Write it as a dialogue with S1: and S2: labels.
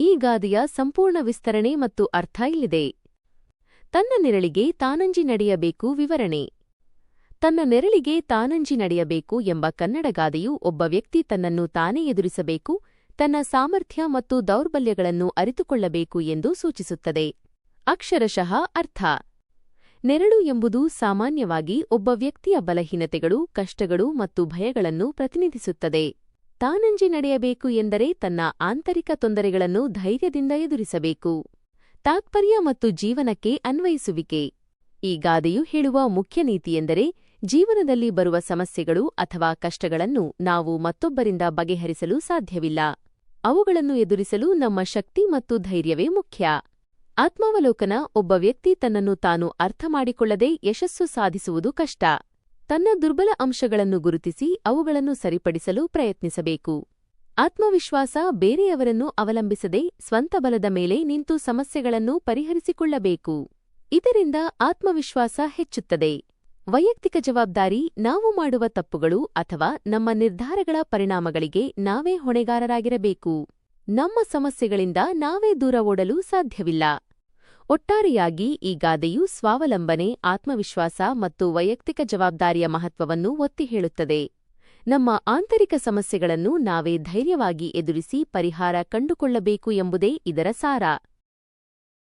S1: ಈ ಗಾದೆಯ ಸಂಪೂರ್ಣ ವಿಸ್ತರಣೆ ಮತ್ತು ಅರ್ಥ ಇಲ್ಲಿದೆ. ತನ್ನ ನೆರಳಿಗೆ ತಾನಂಜಿ ನಡೆಯಬೇಕು ವಿವರಣೆ. ತನ್ನ ನೆರಳಿಗೆ ತಾನಂಜಿ ನಡೆಯಬೇಕು ಎಂಬ ಕನ್ನಡ ಗಾದೆಯು ಒಬ್ಬ ವ್ಯಕ್ತಿ ತನ್ನನ್ನು ತಾನೇ ಎದುರಿಸಬೇಕು, ತನ್ನ ಸಾಮರ್ಥ್ಯ ಮತ್ತು ದೌರ್ಬಲ್ಯಗಳನ್ನು ಅರಿತುಕೊಳ್ಳಬೇಕು ಎಂದು ಸೂಚಿಸುತ್ತದೆ. ಅಕ್ಷರಶಃ ಅರ್ಥ. ನೆರಳು ಎಂಬುದು ಸಾಮಾನ್ಯವಾಗಿ ಒಬ್ಬ ವ್ಯಕ್ತಿಯ ಬಲಹೀನತೆಗಳು, ಕಷ್ಟಗಳು ಮತ್ತು ಭಯಗಳನ್ನು ಪ್ರತಿನಿಧಿಸುತ್ತದೆ. ತಾನಂಜಿ ನಡೆಯಬೇಕು ಎಂದರೆ ತನ್ನ ಆಂತರಿಕ ತೊಂದರೆಗಳನ್ನು ಧೈರ್ಯದಿಂದ ಎದುರಿಸಬೇಕು. ತಾತ್ಪರ್ಯ ಮತ್ತು ಜೀವನಕ್ಕೆ ಅನ್ವಯಿಸುವಿಕೆ. ಈ ಗಾದೆಯು ಹೇಳುವ ಮುಖ್ಯ ನೀತಿಯೆಂದರೆ ಜೀವನದಲ್ಲಿ ಬರುವ ಸಮಸ್ಯೆಗಳು ಅಥವಾ ಕಷ್ಟಗಳನ್ನು ನಾವು ಮತ್ತೊಬ್ಬರಿಂದ ಬಗೆಹರಿಸಲು ಸಾಧ್ಯವಿಲ್ಲ. ಅವುಗಳನ್ನು ಎದುರಿಸಲು ನಮ್ಮ ಶಕ್ತಿ ಮತ್ತು ಧೈರ್ಯವೇ ಮುಖ್ಯ. ಆತ್ಮಾವಲೋಕನ ಒಬ್ಬ ವ್ಯಕ್ತಿ ತನ್ನನ್ನು ತಾನು ಅರ್ಥಮಾಡಿಕೊಳ್ಳದೆ ಯಶಸ್ಸು ಸಾಧಿಸುವುದು ಕಷ್ಟ. ತನ್ನ ದುರ್ಬಲ ಅಂಶಗಳನ್ನು ಗುರುತಿಸಿ ಅವುಗಳನ್ನು ಸರಿಪಡಿಸಲು ಪ್ರಯತ್ನಿಸಬೇಕು. ಆತ್ಮವಿಶ್ವಾಸ ಬೇರೆಯವರನ್ನು ಅವಲಂಬಿಸದೆ ಸ್ವಂತ ಬಲದ ಮೇಲೆ ನಿಂತು ಸಮಸ್ಯೆಗಳನ್ನು ಪರಿಹರಿಸಿಕೊಳ್ಳಬೇಕು. ಇದರಿಂದ ಆತ್ಮವಿಶ್ವಾಸ ಹೆಚ್ಚುತ್ತದೆ. ವೈಯಕ್ತಿಕ ಜವಾಬ್ದಾರಿ ನಾವು ಮಾಡುವ ತಪ್ಪುಗಳು ಅಥವಾ ನಮ್ಮ ನಿರ್ಧಾರಗಳ ಪರಿಣಾಮಗಳಿಗೆ ನಾವೇ ಹೊಣೆಗಾರರಾಗಿರಬೇಕು. ನಮ್ಮ ಸಮಸ್ಯೆಗಳಿಂದ ನಾವೇ ದೂರ ಓಡಲು ಸಾಧ್ಯವಿಲ್ಲ. ಒಟ್ಟಾರೆಯಾಗಿ ಈ ಗಾದೆಯು ಸ್ವಾವಲಂಬನೆ, ಆತ್ಮವಿಶ್ವಾಸ ಮತ್ತು ವೈಯಕ್ತಿಕ ಜವಾಬ್ದಾರಿಯ ಮಹತ್ವವನ್ನು ಒತ್ತಿ ಹೇಳುತ್ತದೆ. ನಮ್ಮ ಆಂತರಿಕ ಸಮಸ್ಯೆಗಳನ್ನು ನಾವೇ ಧೈರ್ಯವಾಗಿ ಎದುರಿಸಿ ಪರಿಹಾರ ಕಂಡುಕೊಳ್ಳಬೇಕು ಎಂಬುದೇ ಇದರ ಸಾರ.